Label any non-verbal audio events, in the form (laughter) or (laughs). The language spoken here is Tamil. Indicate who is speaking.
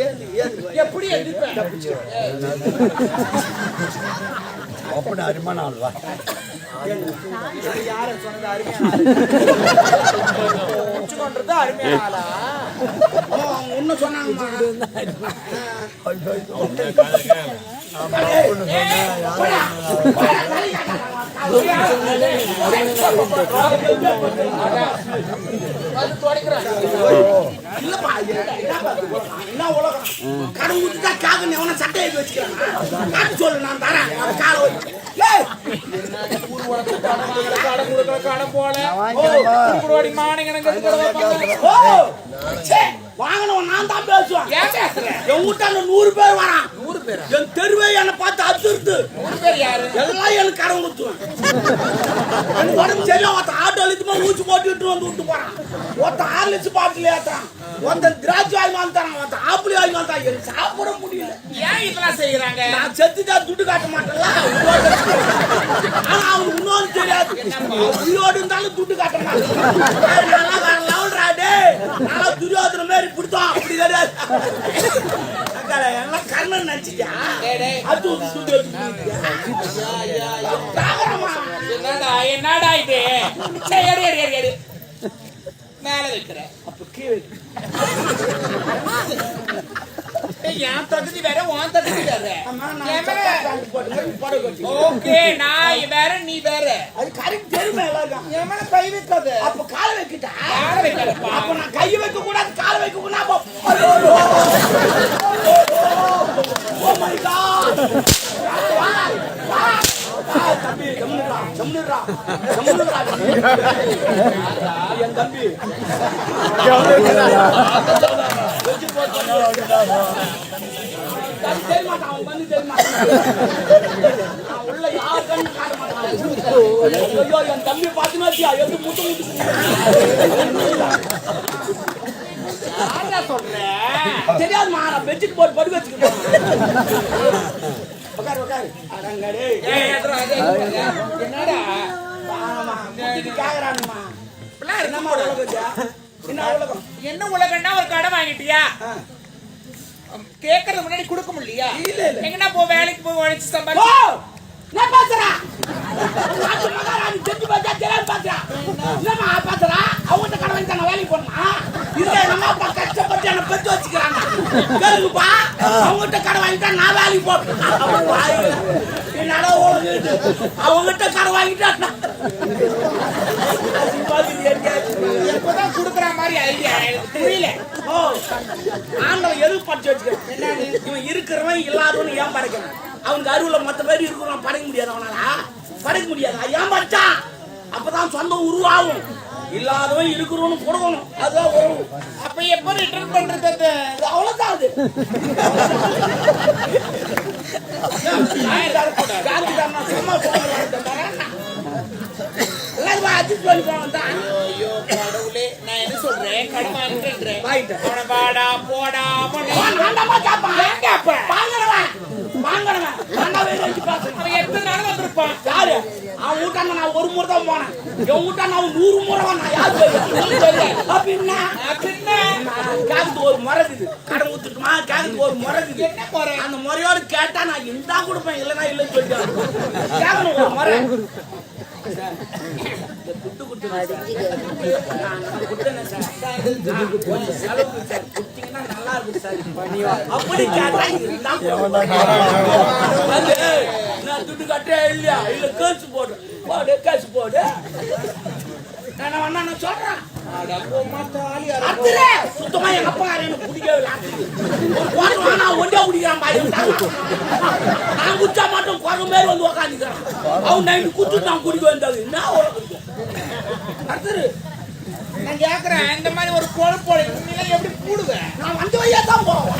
Speaker 1: ஏந்து ஏந்து
Speaker 2: எப்படி?
Speaker 3: அப்படி அருமான ஆள்வா
Speaker 2: யார சொன்னது அருமையான ஆளு? உச்சி கொன்றது அருமையான ஆளா?
Speaker 1: ஒன்னு சொன்னாங்க கடன் ஊத்துட்டா காக்க எவன சட்டை எடுத்து வச்சுக்கிறான் சொல்லு நான் தரேன் காலை வச்சு வாங்கினவன் நான் தான் பேசுவேன்? என் வீட்டாண்ட நூறு பேர் வரான்? என் தெருவே என்னை பார்த்து
Speaker 2: யாரு?
Speaker 1: எல்லாம் எனக்கு கடன் ஊத்துவேன் எனக்கு உடம்பு சரியா ஒருத்தன் ஆட்டோ அழுத்துமா ஊசி போட்டுட்டு வந்து விட்டு போறான். ஒருத்தன் ஆர்லிச்சு பாட்டில் ஏத்துறான். ஒருத்தன் திராட்சை வாங்கி வந்து தரான் ஒருத்தன் ஆப்பிளி வாங்கி வந்தான் எனக்கு சாப்பிட முடியல.
Speaker 2: ஏன் இதெல்லாம் செய்யறாங்க?
Speaker 1: நான் செத்துட்டா துட்டு காட்ட மாட்டேன்ல. ஆனா அவனுக்கு இன்னொன்னு தெரியாது. அவன் உயிரோடு இருந்தாலும் துட்டு காட்ட மாட்டேன். நல்லா லெவல்ரா டேய் நல்லா துரியோதன மாதிரி பிடித்தோம் அப்படி கிடையாது. எல்லாம் கர்ணன் நினைச்சிட்டியா
Speaker 2: டேய், டேய்.
Speaker 1: அது ஒரு துட்டு எடுத்துக்கிட்டியா? தாகரமா?
Speaker 2: என்னடா என்னடா இது சரி, எடு, எடு, எடு, எடு. மேல வைக்கிற
Speaker 1: அப்ப கீழே
Speaker 2: ஏய், என் தகுதி வேற உன் தகுதி வேற
Speaker 1: நான்.
Speaker 2: ஓகே நான் வேற நீ வேற
Speaker 1: அது correct தெரியுமா எல்லாருக்கும்?
Speaker 2: என் மேல கை வைக்காத
Speaker 1: அப்ப காலை வைக்கிட்டா
Speaker 2: காலை வைக்காதப்பா.
Speaker 1: அப்ப நான் கை வைக்க கூடாது காலை வைக்க கூடாது அப்ப ஐயோ, ஐயோ. Oh my God. வா, வா. வா, தம்பி, ஜம்முனுடா, ஜம்முனுடா, ஜம்முனுடா. என் தம்பி வெச்சு போட்டு தம்பி தெரிய மாட்டான், அவன் பண்ணி தெரிய மாட்டான். நான் உள்ள யாரு கண்ணு காட்ட மாட்டான். என் தம்பி பாத்துனா எப்படி முட்டு முட்டு
Speaker 2: யாரா சொல்ற
Speaker 1: தெரியாதுமா பெட்ஷீட் போட்டு படுக்க வச்சுக்கிட்டேன் உட்காரு உட்காரு அடங்கடே.
Speaker 2: என்னடா?
Speaker 1: என்ன உலகம்?
Speaker 2: என்ன உலகம்னா ஒரு கடை வாங்கிட்டியா. கேக்குறது முன்னாடி கொடுக்க முடியலையா?
Speaker 1: இல்ல, இல்ல.
Speaker 2: எங்கனா போ வேலைக்கு போய் உழைச்சு
Speaker 1: ஓ
Speaker 2: சம்பாதிச்சு
Speaker 1: நான் நாட்டு மகாராணி செஞ்சு பார்த்தா தெரியாது பாக்குறா என்னம்மா பாக்குறா அவங்ககிட்ட கடை வாங்கி நான் வேலைக்கு போனா இதுல நம்ம அப்பா கஷ்டப்பட்டு என்ன பெற்று வச்சுக்கிறாங்க. கேளுங்கப்பா. அவங்ககிட்ட கடை வாங்கிட்டா நான் வேலைக்கு போறேன் என்னால ஓடுது அவங்ககிட்ட கடை வாங்கிட்டா
Speaker 2: குடுக்கற குடுக்குற மாதிரி ஐடியா புரியல.
Speaker 1: ஓ ஆண்டவன் எது படிச்சு வச்சுக்கிறேன் இவன் இருக்கிறவன் இல்லாதவன் ஏன் படைக்கணும்? அவனுக்கு அருவுல மத்த பேர் இருக்கிறவன் படைக்க முடியாது அவனால. படைக்க முடியாது. ஏன் படிச்சான் அப்பதான் சொந்தம் உருவாகும். இல்லாதவன் இருக்கிறவனு கொடுக்கணும் அதுதான் உறவு.
Speaker 2: அப்ப எப்ப ரிட்டர்ன் பண்றது
Speaker 1: அவ்வளவுதான் அது. (laughs)
Speaker 2: வாடா போடா அவனை
Speaker 1: வேண்டாமா
Speaker 2: நாள் வந்திருப்பான்
Speaker 1: யாரு அவன் வீட்டாண்ட நான் ஒரு முறை தான் போனேன் என் வீட்டாண்ட அவன் நூறு முறை வந்தான் யாரு. அப்படின்னா
Speaker 2: அப்படின்னா
Speaker 1: கேக்குது ஒரு முறை இருக்குது கடன் ஊத்துட்டுமா கேக்குது ஒரு முறை இருக்குது
Speaker 2: என்ன முறை?
Speaker 1: அந்த முறையோடு கேட்டா நான் இந்தா கொடுப்பேன் இல்லைன்னா இல்லைன்னு சொல்லிட்டு கேட்கணும் ஒரு முறை. நான் நல்லா இருக்கும் சார். அப்படி கேட்டா இருந்தா நான் துட்டு கட்டுறேன் இல்லையா? இல்ல கேசு போடு. போடு கேசு போடு. நான் வேணா நான் சொல்றேன். சுத்தமா எங்க அப்பா எனக்கு பிடிக்கவே இல்லை ஒண்டியா குடிக்கிறான் நான் குச்சா மட்டும் குரங்கு மாதிரி வந்து உக்காந்துக்கிறான். அவன் நைட்டு குத்து நான் குடிக்க வந்தது. என்ன? அடுத்தது
Speaker 2: நான் கேக்குறேன் இந்த மாதிரி ஒரு கொழுப்போட நீங்க எப்படி கூடுவேன்?
Speaker 1: நான் வந்த வழியா தான் போவேன்